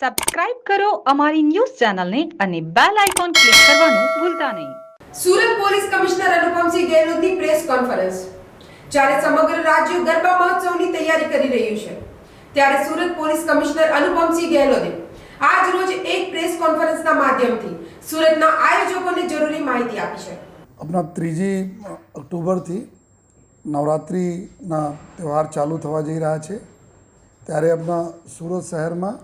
Subscribe કરો અમારી news ચેનલને અને બેલ આઇકોન ક્લિક કરવાનું ભૂલતા નહીં. સુરત પોલીસ કમિશનર અનુપમસિંહ ગેહલોતની પ્રેસ કોન્ફરન્સ. જ્યારે સમગ્ર રાજ્ય ગરબા મહોત્સવની તૈયારી કરી રહ્યું છે ત્યારે સુરત પોલીસ કમિશનર અનુપમસિંહ ગેહલોતે આજ રોજ એક પ્રેસ કોન્ફરન્સના માધ્યમથી સુરતના આયોજકોને જરૂરી માહિતી આપી છે. આપણા ત્રીજી ઓક્ટોબરથી નવરાત્રિના તહેવાર ચાલુ થવા જઈ રહ્યા છે. ત્યારે આપણા સુરત શહેરમાં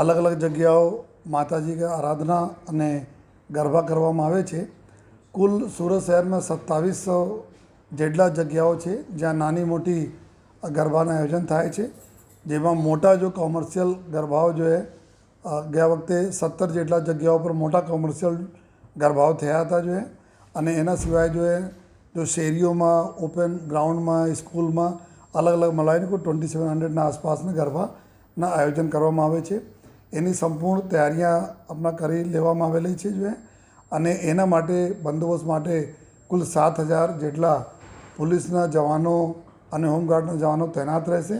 અલગ અલગ જગ્યાઓ માતાજી આરાધના અને ગરબા કરવામાં આવે છે. કુલ સુરત શહેરમાં સત્તાવીસો જેટલા જગ્યાઓ છે જ્યાં નાની મોટી ગરબાના આયોજન થાય છે. જેમાં મોટા જો કોમર્શિયલ ગરબાઓ જો છે ગયા વખતે સત્તર જેટલા જગ્યાઓ પર મોટા કોમર્શિયલ ગરબાઓ થયા હતા જો અને એના સિવાય જો જો શેરીઓમાં, ઓપન ગ્રાઉન્ડમાં, સ્કૂલમાં અલગ અલગ મલાઈને કોઈ ટ્વેન્ટી સેવન હંડ્રેડના આસપાસના ગરબાના આયોજન કરવામાં આવે છે. એની સંપૂર્ણ તૈયારીਆਂ આપણા કરી લેવામાં આવેલી છે જો અને એના માટે બંદોબસ્ત માટે કુલ સાત હજાર જેટલા પોલીસના જવાનો અને હોમગાર્ડના જવાનો તૈનાત રહેશે.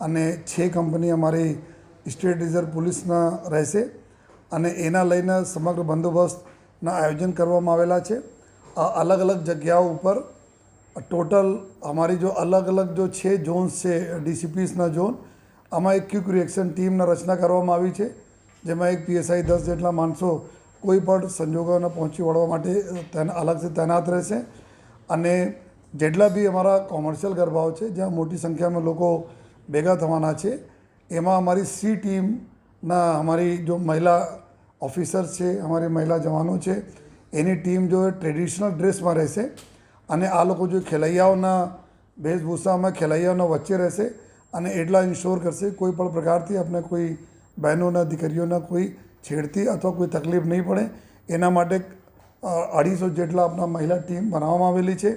અને છ કંપની અમારી સ્ટેટ રિઝર્વ પોલીસના રહેશે. અને એના લઈને સમગ્ર બંદોબસ્તના આયોજન કરવામાં આવેલા છે. અલગ અલગ જગ્યાઓ ઉપર ટોટલ અમારી જો અલગ અલગ જો છે, ઝોન્સ છે, ડીસીપીસના ઝોન આમાં એક ક્વિક રિએક્શન ટીમના રચના કરવામાં આવી છે, જેમાં એક પીએસઆઈ દસ જેટલા માણસો કોઈ પણ સંજોગોને પહોંચી વળવા માટે અલગથી તૈનાત રહેશે. અને જેટલા બી અમારા કોમર્શિયલ ગરબાઓ છે, જ્યાં મોટી સંખ્યામાં લોકો ભેગા થવાના છે, એમાં અમારી સી ટીમના અમારી જો મહિલા ઓફિસર્સ છે, અમારી મહિલા જવાનો છે, એની ટીમ જો ટ્રેડિશનલ ડ્રેસમાં રહેશે અને આ લોકો જો ખેલૈયાઓના વેશભૂષામાં ખેલૈયાઓના વચ્ચે રહેશે અને એટલા ઇન્શ્યોર કરશે કોઈ પણ પ્રકારથી આપણે કોઈ બહેનોના, દીકરીઓના કોઈ છેડતી અથવા કોઈ તકલીફ નહીં પડે. એના માટે અઢીસો જેટલા આપણા મહિલા ટીમ બનાવવામાં આવેલી છે,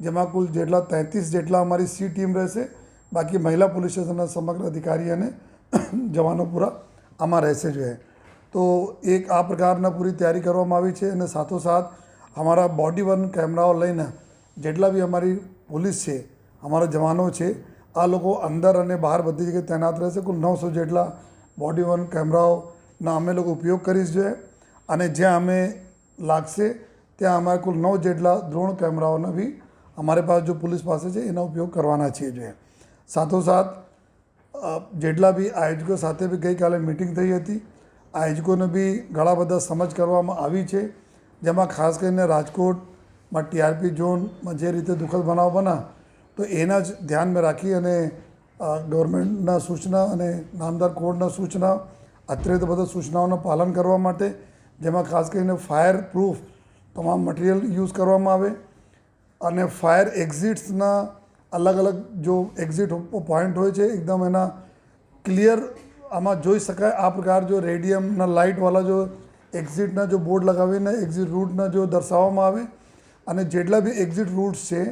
જેમાં કુલ જેટલા તેત્રીસ જેટલા અમારી સી ટીમ રહેશે. બાકી મહિલા પોલીસ સ્ટેશનના સમગ્ર અધિકારી અને જવાનો પૂરા આમાં રહેશે જોઈએ તો એક આ પ્રકારના પૂરી તૈયારી કરવામાં આવી છે અને સાથોસાથ અમારા બોડી વન કેમેરાઓ લઈને જેટલા બી અમારી પોલીસ છે, અમારા જવાનો છે આ લોકો અંદર અને બહાર બધી જગ્યાએ તૈનાત રહેશે. કુલ નવસો જેટલા બોડી વન કેમેરાઓના અમે લોકો ઉપયોગ કરીશ અને જ્યાં અમે લાગશે, ત્યાં અમારે કુલ નવ જેટલા દ્રોણ કેમેરાઓના બી અમારી પાસે જો પોલીસ પાસે છે, એનો ઉપયોગ કરવાના છીએ જોઈએ સાથોસાથ જેટલા બી આયોજકો સાથે બી ગઈકાલે મિટિંગ થઈ હતી, આયોજકોને બી ઘણા બધા સમજ કરવામાં આવી છે. જેમાં ખાસ કરીને રાજકોટમાં ટીઆરપી ઝોનમાં જે રીતે દુઃખદ બનાવ બના તો એના જ ધ્યાનમાં રાખી અને ગવર્મેન્ટના સૂચના અને નામદાર કોર્ટના સૂચના અત્યારે બધા સૂચનાઓનું પાલન કરવા માટે, જેમાં ખાસ કરીને ફાયર પ્રૂફ તમામ મટીરિયલ યુઝ કરવામાં આવે અને ફાયર એક્ઝિટ્સના અલગ અલગ જો એક્ઝિટ પોઈન્ટ હોય છે, એકદમ એના ક્લિયર આમાં જોઈ શકાય. આ પ્રકાર જો રેડિયમના લાઇટવાળા જો એક્ઝિટના જો બોર્ડ લગાવીને એક્ઝિટ રૂટના જો દર્શાવવામાં આવે અને જેટલા બી એક્ઝિટ રૂટ્સ છે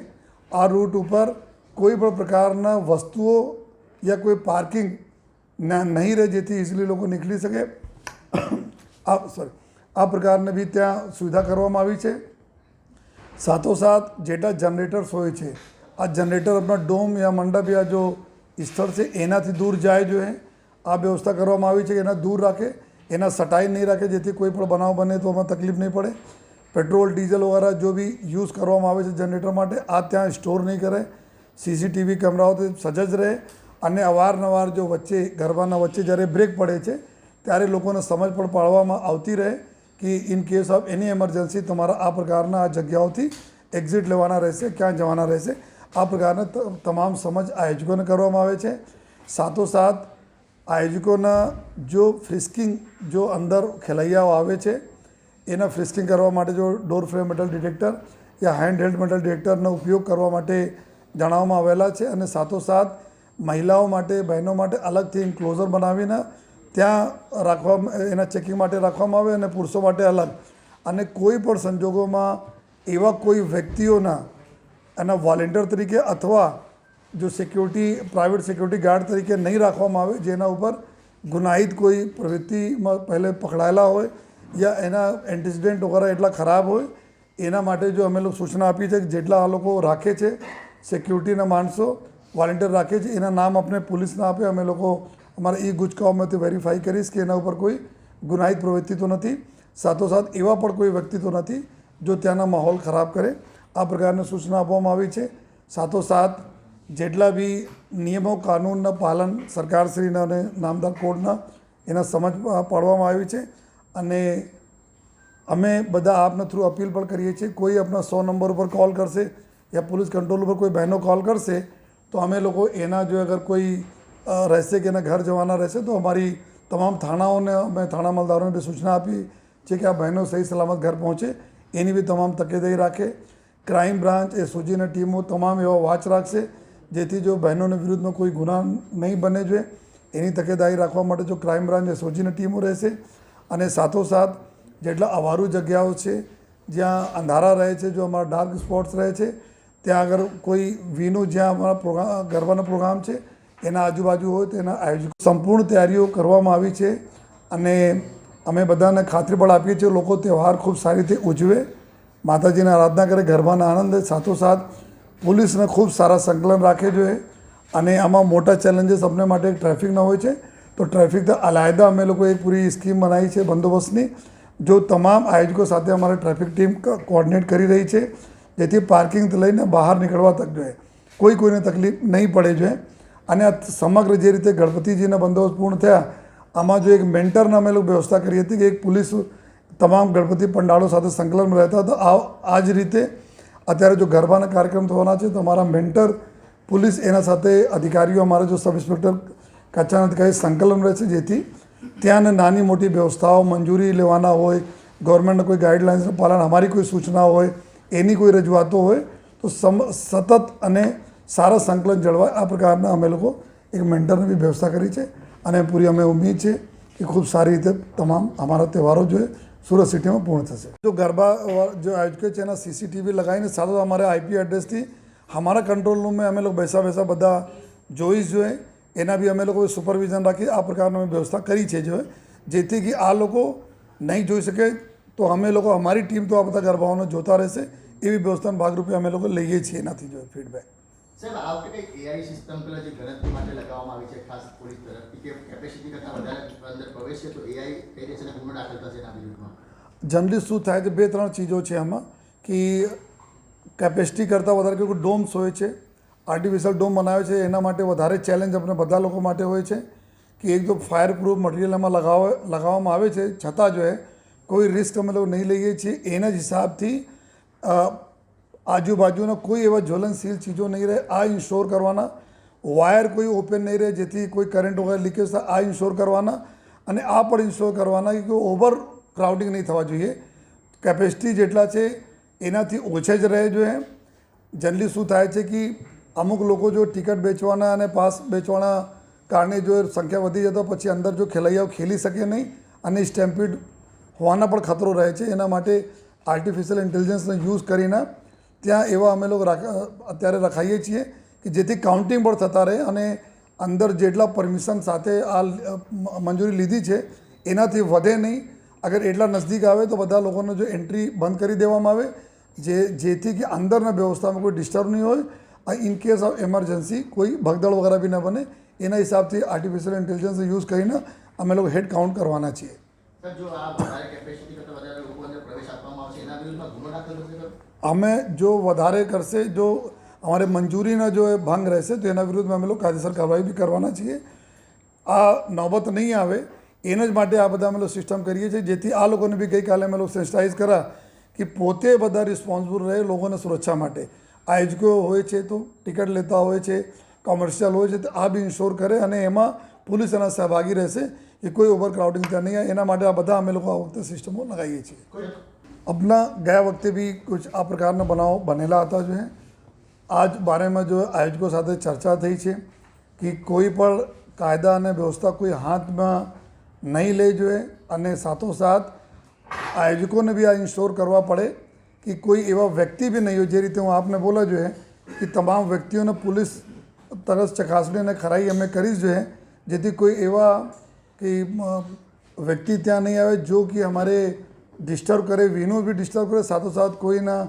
આ રૂટ ઉપર કોઈ પણ પ્રકારના વસ્તુઓ યા કોઈ પાર્કિંગ ના નહીં રહે જેથી ઇઝીલી લોકો નીકળી શકે. આ સોરી આ પ્રકારની બી ત્યાં સુવિધા કરવામાં આવી છે. સાથોસાથ જેટલા જનરેટર્સ હોય છે, આ જનરેટર આપણા ડોમ યા મંડપ યા જો સ્થળ છે, એનાથી દૂર જાય જોઈએ આ વ્યવસ્થા કરવામાં આવી છે કે એના દૂર રાખે, એના સટાઈ નહીં રાખે જેથી કોઈ પણ બનાવ બને તો એમાં તકલીફ નહીં પડે. પેટ્રોલ, ડીઝલ વગેરે જો બી યુઝ કરવામાં આવે છે જનરેટર માટે, આ ત્યાં સ્ટોર નહીં કરે. સીસીટીવી કેમેરાઓથી સજજ રહે. અને અવારનવાર જો વચ્ચે, ગરબાના વચ્ચે જ્યારે બ્રેક પડે છે, ત્યારે લોકોને સમજ પણ પાડવામાં આવતી રહે કે in case of any emergency તમારા આ પ્રકારના આ જગ્યાઓથી એક્ઝિટ લેવાના રહેશે, ક્યાં જવાના રહેશે. આ પ્રકારના તમામ સમજ આયોજકોને કરવામાં આવે છે. સાથોસાથ આયોજકોના જો ફ્રિસ્કિંગ જો અંદર ખેલૈયાઓ આવે છે એના ફ્રિસ્કિંગ કરવા માટે જો ડોર ફ્રેમ મેટલ ડિટેક્ટર યા હેન્ડ હેલ્ડ મેટલ ડિટેક્ટરનો ઉપયોગ કરવા માટે જણાવવામાં આવેલા છે અને સાથોસાથ મહિલાઓ માટે, બહેનો માટે અલગથી ઇન્ક્લોઝર બનાવીને ત્યાં રાખવા એના ચેકિંગ માટે રાખવામાં આવે અને પુરુષો માટે અલગ. અને કોઈ પણ સંજોગોમાં એવા કોઈ વ્યક્તિઓના, એના વોલેન્ટિયર તરીકે અથવા જો સિક્યુરિટી પ્રાઇવેટ સિક્યુરિટી ગાર્ડ તરીકે નહીં રાખવામાં આવે, જેના ઉપર ગુનાહિત કોઈ પ્રવૃત્તિમાં પહેલે પકડાયેલા હોય યા એના એન્ટિસિડન્ટ વગેરે એટલા ખરાબ હોય, એના માટે જો અમે લોકો સૂચના આપી છે કે જેટલા આ લોકો રાખે છે સિક્યુરિટીના માણસો વોલેન્ટિયર રાખે છે, એના નામ આપણે પોલીસને આપે, અમે લોકો અમારા એ ગુજકાઓમાંથી વેરીફાઈ કરીશ કે એના ઉપર કોઈ ગુનાહિત પ્રવૃત્તિ તો નથી. સાથોસાથ એવા પણ કોઈ વ્યક્તિ તો નથી જો ત્યાંના માહોલ ખરાબ કરે. આ પ્રકારની સૂચના આપવામાં આવી છે. સાથોસાથ જેટલા બી નિયમો, કાનૂનના પાલન સરકારશ્રીના અને નામદાર કોડના એના સમજ પાડવામાં આવી છે. અને અમે બધા આપના થ્રુ અપીલ પણ કરીએ છીએ. કોઈ આપણા સો નંબર ઉપર કોલ કરશે યા પોલીસ કંટ્રોલ ઉપર કોઈ બહેનો કોલ કરશે, તો અમે લોકો એના જો અગર કોઈ રહેશે કે એના ઘર જવાના રહેશે, તો અમારી તમામ થાણાઓને અમે થાણા મલદારોને બી સૂચના આપી છે કે આ બહેનો સહી સલામત ઘર પહોંચે. એની બી તમામ તકેદારી રાખે. ક્રાઇમ બ્રાન્ચ એ સોજીની ટીમો તમામ એવા વાચ રાખશે, જેથી જો બહેનોને વિરુદ્ધમાં કોઈ ગુના નહીં બને જોઈએ. એની તકેદારી રાખવા માટે જો ક્રાઇમ બ્રાન્ચ એ સોજીની ટીમો રહેશે અને સાથોસાથ જેટલા અવારું જગ્યાઓ છે, જ્યાં અંધારા રહે છે, જો અમારા ડાર્ક સ્પોટ્સ રહે છે, ત્યાં આગળ કોઈ વીનું જ્યાં અમારા પ્રોગ્રામ ગરબાનો પ્રોગ્રામ છે, એના આજુબાજુ હોય તો એના આયોજકો સંપૂર્ણ તૈયારીઓ કરવામાં આવી છે. અને અમે બધાને ખાતરી પણ આપીએ છીએ લોકો તહેવાર ખૂબ સારી રીતે ઉજવે. માતાજીના આરાધના કરે, ગરબાના આનંદ સાથોસાથ પોલીસને ખૂબ સારા સંકલન રાખે જોઈએ અને આમાં મોટા ચેલેન્જીસ અમને માટે ટ્રાફિકના હોય છે. તો ટ્રાફિક તો અલાયદા અમે લોકો એક પૂરી સ્કીમ બનાવી છે બંદોબસ્તની, જો તમામ આયોજકો સાથે અમારે ટ્રાફિક ટીમ કોઓર્ડિનેટ કરી રહી છે, જેથી પાર્કિંગથી લઈને બહાર નીકળવા તક જોઈએ. કોઈ કોઈને તકલીફ નહીં પડે જોઈએ. અને આ સમગ્ર જે રીતે ગણપતિજીના બંદોબસ્ત પૂર્ણ થયા, આમાં જો એક મેન્ટરના અમે લોકો વ્યવસ્થા કરી હતી કે એક પોલીસ તમામ ગણપતિ પંડાળો સાથે સંકલનમાં રહેતા હતા, આ આ જ રીતે અત્યારે જો ગરબાના કાર્યક્રમ થવાના છે, તો અમારા મેન્ટર, પોલીસ એના સાથે અધિકારીઓ, અમારા જો સબ ઇન્સ્પેક્ટર કચરાના અટકાય સંકલન રહેશે જેથી ત્યાંને નાની મોટી વ્યવસ્થાઓ મંજૂરી લેવાના હોય, ગવર્મેન્ટના કોઈ ગાઈડલાઇન્સનું પાલન, અમારી કોઈ સૂચના હોય, એની કોઈ રજૂઆતો હોય, તો સમ, સતત અને સારા સંકલન જળવાય. આ પ્રકારના અમે લોકો એક મેન્ટરની બી વ્યવસ્થા કરી છે અને પૂરી અમે ઉમ્મીદ છે કે ખૂબ સારી રીતે તમામ અમારા તહેવારો જોઈએ સુરત સિટીમાં પૂર્ણ થશે. જો ગરબા જો આયોજકો છે એના સીસીટીવી લગાવીને સાથે અમારે આઈપી એડ્રેસથી અમારા કંટ્રોલ રૂમે અમે લોકો બેસા બેસા બધા જોઈ જોઈએ એના બી અમે લોકો સુપરવિઝન રાખી આ પ્રકારની અમે વ્યવસ્થા કરી છે જો. જેથી કે આ લોકો નહીં જોઈ શકે તો અમે લોકો અમારી ટીમ તો આ બધા ગરબાઓને જોતા રહેશે એવી વ્યવસ્થાના ભાગરૂપે અમે લોકો લઈએ છીએ એનાથી જો ફીડબેક સાહેબ આ વખતે એઆઈ સિસ્ટમ પેલા જે ગણતરી માટે લગાવવામાં આવી છે ખાસ પોલીસ તરફથી કે કેપેસિટી કરતાં વધારે અંદર પ્રવેશ છે તો એઆઈ કઈ રીતે ગુનો દાખલ થશે એના વિરુદ્ધમાં? જનરલી શું થાય છે બે ત્રણ ચીજો છે આમાં કે કેપેસિટી કરતાં વધારે કોઈ ડોમ્સ હોય છે આર્ટિફિશિયલ ડોમ બનાવે છે, એના માટે વધારે ચેલેન્જ આપણે બધા લોકો માટે હોય છે કે એક તો ફાયર પ્રૂફ મટીરિયલ એમાં લગાવ, લગાવવામાં આવે છે, છતાં જો એ કોઈ રિસ્ક અમે લોકો નહીં લઈએ છીએ, એના જ હિસાબથી આજુબાજુના કોઈ એવા જ્વલનશીલ ચીજો નહીં રહે, આ ઇન્શ્યોર કરવાના. વાયર કોઈ ઓપન નહીં રહે, જેથી કોઈ કરંટ વગેરે લીકેજ થાય, આ ઇન્શ્યોર કરવાના અને આ પણ ઇન્શ્યોર કરવાના, કે ઓવર ક્રાઉડિંગ નહીં થવા જોઈએ. કેપેસિટી જેટલા છે, એનાથી ઓછા જ રહે જોઈએ જનરલી શું થાય છે કે અમુક લોકો જો ટિકિટ વેચવાના અને પાસ બેચવાના કારણે જો સંખ્યા વધી જતો પછી અંદર જો ખેલૈયાઓ ખેલી શકે નહીં અને સ્ટેમ્પિડ હોવાના પણ ખતરો રહે છે. એના માટે આર્ટિફિશિયલ ઇન્ટેલિજન્સનો યુઝ કરીને ત્યાં એવા અમે લોકો અત્યારે રખાઈએ છીએ કે જેથી કાઉન્ટિંગ પણ થતા રહે અને અંદર જેટલા પરમિશન સાથે આ મંજૂરી લીધી છે એનાથી વધે નહીં. અગર એટલા નજદીક આવે તો બધા લોકોને જો એન્ટ્રી બંધ કરી દેવામાં આવે, જે, જેથી કે અંદરના વ્યવસ્થામાં કોઈ ડિસ્ટર્બ નહીં હોય ઇન કેસ ઓફ એમરજન્સી કોઈ ભગદડ વગેરે બી ન બને એના હિસાબથી આર્ટિફિશિયલ ઇન્ટેલિજન્સ યુઝ કરીને અમે લોકો હેડ કાઉન્ટ કરવાના છીએ. અમે જો વધારે કરશે જો અમારે મંજૂરીના જો એ ભંગ રહેશે તો એના વિરુદ્ધમાં અમે લોકો કાયદેસર કાર્યવાહી બી કરવાના છીએ. આ નોબત નહીં આવે એને જ માટે આ બધા અમે લોકો સિસ્ટમ કરીએ છીએ જેથી આ લોકોને બી ગઈકાલે અમે લોકો સેન્સિટાઇઝ કરા કે પોતે બધા રિસ્પોન્સિબલ રહે લોકોને સુરક્ષા માટે. આયોજકો હોય છે તો ટિકિટ લેતા હોય છે કોમર્શિયલ હોય છે, તો આ બી ઇન્શ્યોર કરે અને એમાં પોલીસ એના સહભાગી રહેશે. એ કોઈ ઓવરક્રાઉડિંગ ત્યાં નહીં. એના માટે આ બધા અમે લોકો આ વખતે સિસ્ટમો લગાવીએ છીએ. અપના ગયા વખતે બી કુછ આ પ્રકારના બનાવો બનેલા હતા જો આજ બારેમાં જો આયોજકો સાથે ચર્ચા થઈ છે કે કોઈ પણ કાયદા અને વ્યવસ્થા કોઈ હાથમાં નહીં લઈ જોઈએ અને સાથોસાથ આયોજકોને બી આ ઇન્શ્યોર કરવા પડે કે કોઈ એવા વ્યક્તિ બી નહીં હોય જે રીતે હું આપને બોલા જોઈએ કે તમામ વ્યક્તિઓને પોલીસ તરસ ચકાસણી અને ખરાઈ અમે કરી જોઈએ. જેથી કોઈ એવા કે વ્યક્તિ ત્યાં નહીં આવે જો કે અમારે ડિસ્ટર્બ કરે, વિનો બી ડિસ્ટર્બ કરે, સાથોસાથ કોઈના,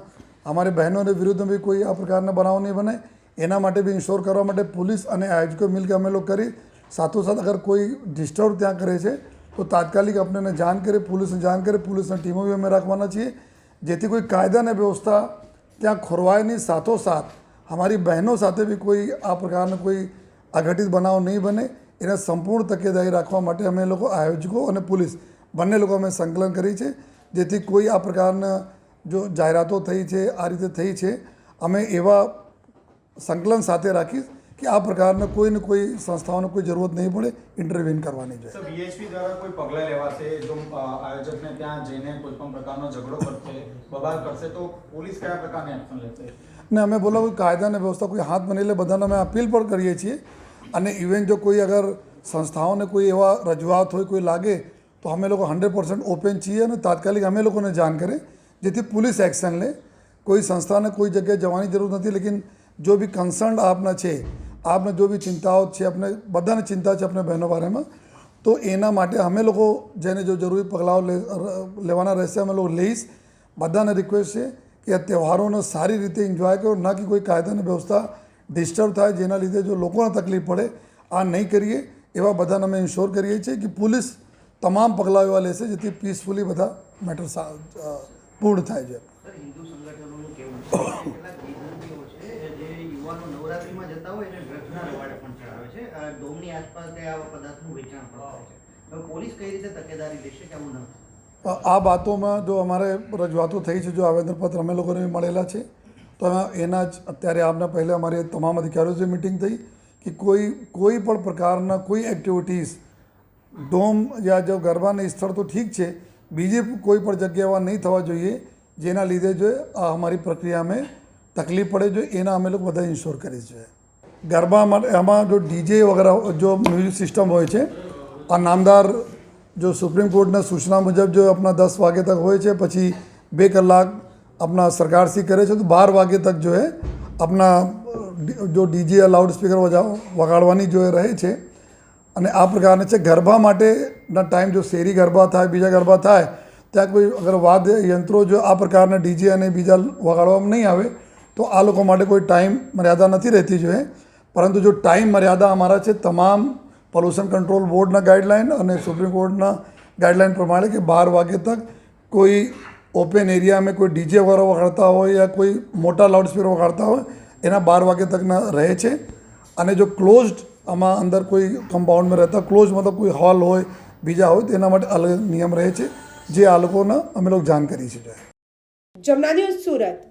અમારી બહેનોને વિરુદ્ધ બી કોઈ આ પ્રકારના બનાવ નહીં બને. એના માટે બી ઇન્શ્યોર કરવા માટે પોલીસ અને આયોજકો મિલકે અમે લોકો કરી. સાથોસાથ અગર કોઈ ડિસ્ટર્બ ત્યાં કરે છે, તો તાત્કાલિક આપણને જાણ કરે, પોલીસને જાણ કરે, પોલીસની ટીમો બી અમે રાખવાના છીએ. જેથી કોઈ કાયદા અને વ્યવસ્થા ત્યાં ખોરવાયની સાથોસાથ અમારી બહેનો સાથે બી કોઈ આ પ્રકારનો કોઈ અઘટિત બનાવ નહીં બને. એને સંપૂર્ણ તકેદારી રાખવા માટે અમે લોકો આયોજકો અને પોલીસ, બંને લોકો અમે સંકલન કરી છે. જેથી કોઈ આ પ્રકારના જો જાહેરાતો થઈ છે, આ રીતે થઈ છે, અમે એવા સંકલન સાથે રાખીશ કે આ પ્રકારના કોઈને કોઈ સંસ્થાઓને કોઈ જરૂરત નહીં પડે ઇન્ટરવેન કરવાની છે. સર બીએચપી દ્વારા કોઈ પગલાં લેવાશે? જો આયોજકને ત્યાં જઈને કોઈ પણ પ્રકારનો ઝઘડો કરશે બબાલ કરશે તો પોલીસ કયા પ્રકારની એક્શન લેશે? ને અમે બોલો કોઈ કાયદા અને વ્યવસ્થા કોઈ હાથ બની લે બધાને અમે અપીલ પણ કરીએ છીએ. અને ઇવન જો કોઈ અગર સંસ્થાઓને કોઈ એવા રજૂઆત હોય કોઈ લાગે તો અમે લોકો હંડ્રેડ પર્સન્ટ ઓપન છીએ અને તાત્કાલિક અમે લોકોને જાણ કરે જેથી પોલીસ એક્શન લે. કોઈ સંસ્થાને કોઈ જગ્યાએ જવાની જરૂર નથી લેકિન જો બી કન્સર્ન આપના છે આપને જો બી ચિંતાઓ છે આપણે બધાને ચિંતા છે આપણે બહેનો બારેમાં તો એના માટે અમે લોકો જેને જો જરૂરી પગલાઓ લેવાના રહેશે, અમે લોકો લઈશ. બધાને રિક્વેસ્ટ છે કે આ તહેવારોને સારી રીતે એન્જોય કરો, ના કે કોઈ કાયદાની વ્યવસ્થા ડિસ્ટર્બ થાય, જેના લીધે જો લોકોને તકલીફ પડે, આ નહીં કરીએ. એવા બધાને અમે ઇન્શ્યોર કરીએ છીએ કે પોલીસ તમામ પગલાં એવા લેશે જેથી પીસફુલી બધા મેટર પૂર્ણ થાય છે. હિન્દુ સંગઠનોનું કહેવું છે? કેટલાક જે યુવાનો નવરાત્રિમાં જતા હોય અને ડ્રગ્સના રવાડે પણ ચડાવે છે આ ડોમની આસપાસ તે આવા પદાર્થનું વેચાણ પણ છે. હવે પોલીસ કઈ રીતે તકેદારી લેશે કે આવું ન આ બાતોમાં જો અમારે રજૂઆતો થઈ છે, જો આવેદનપત્ર અમે લોકોને મળેલા છે, તો એના જ અત્યારે આપના પહેલાં અમારી તમામ અધિકારીઓ મિટિંગ થઈ કે કોઈ કોઈ પણ પ્રકારના કોઈ એક્ટિવિટીઝ ડોમ યા જો ગરબાને સ્થળ તો ઠીક છે, બીજી કોઈ પણ જગ્યા એવા નહીં થવા જોઈએ, જેના લીધે જો આ અમારી પ્રક્રિયા અમે તકલીફ પડે જોઈએ એના અમે લોકો બધા ઇન્શ્યોર કરી છીએ. ગરબા માટે એમાં જો ડીજે વગેરે જો મ્યુઝિક સિસ્ટમ હોય છે, આ નામદાર જો સુપ્રીમ કોર્ટના સૂચના મુજબ જો આપણા દસ વાગે તક હોય છે, પછી બે કલાક આપણા સરકારશ્રી કરે છે, તો બાર વાગે તક જો એ આપણા જો ડીજે લાઉડ સ્પીકર વગાડવાની જો એ રહે છે, અને આ પ્રકારને છે, ગરબા માટેના ટાઈમ જો શેરી ગરબા થાય, બીજા ગરબા થાય, ત્યાં કોઈ અગર વાદ્ય યંત્રો જો આ પ્રકારના ડીજે અને બીજા વગાડવામાં નહીં આવે, તો આ લોકો માટે કોઈ ટાઈમ મર્યાદા નથી રહેતી જોઈએ પરંતુ જો ટાઈમ મર્યાદા અમારા છે, તમામ પોલ્યુશન કંટ્રોલ બોર્ડના ગાઈડલાઇન અને સુપ્રીમ કોર્ટના ગાઈડલાઇન પ્રમાણે કે બાર વાગે તક કોઈ ઓપન એરિયામાં કોઈ ડીજે વાળો વગાડતા હોય યા કોઈ મોટા લાઉડસ્પીકર વગાડતા હોય, એના બાર વાગે તકના રહે છે. અને જો ક્લોઝડ આમાં અંદર કોઈ કમ્પાઉન્ડમાં રહેતા ક્લોઝ મતલબ કોઈ હોલ હોય, બીજા હોય તો એના માટે અલગ નિયમ રહે છે. જે આ લોકોના અમે લોકો જાણ કરી છે. જમના ન્યૂઝ સુરત.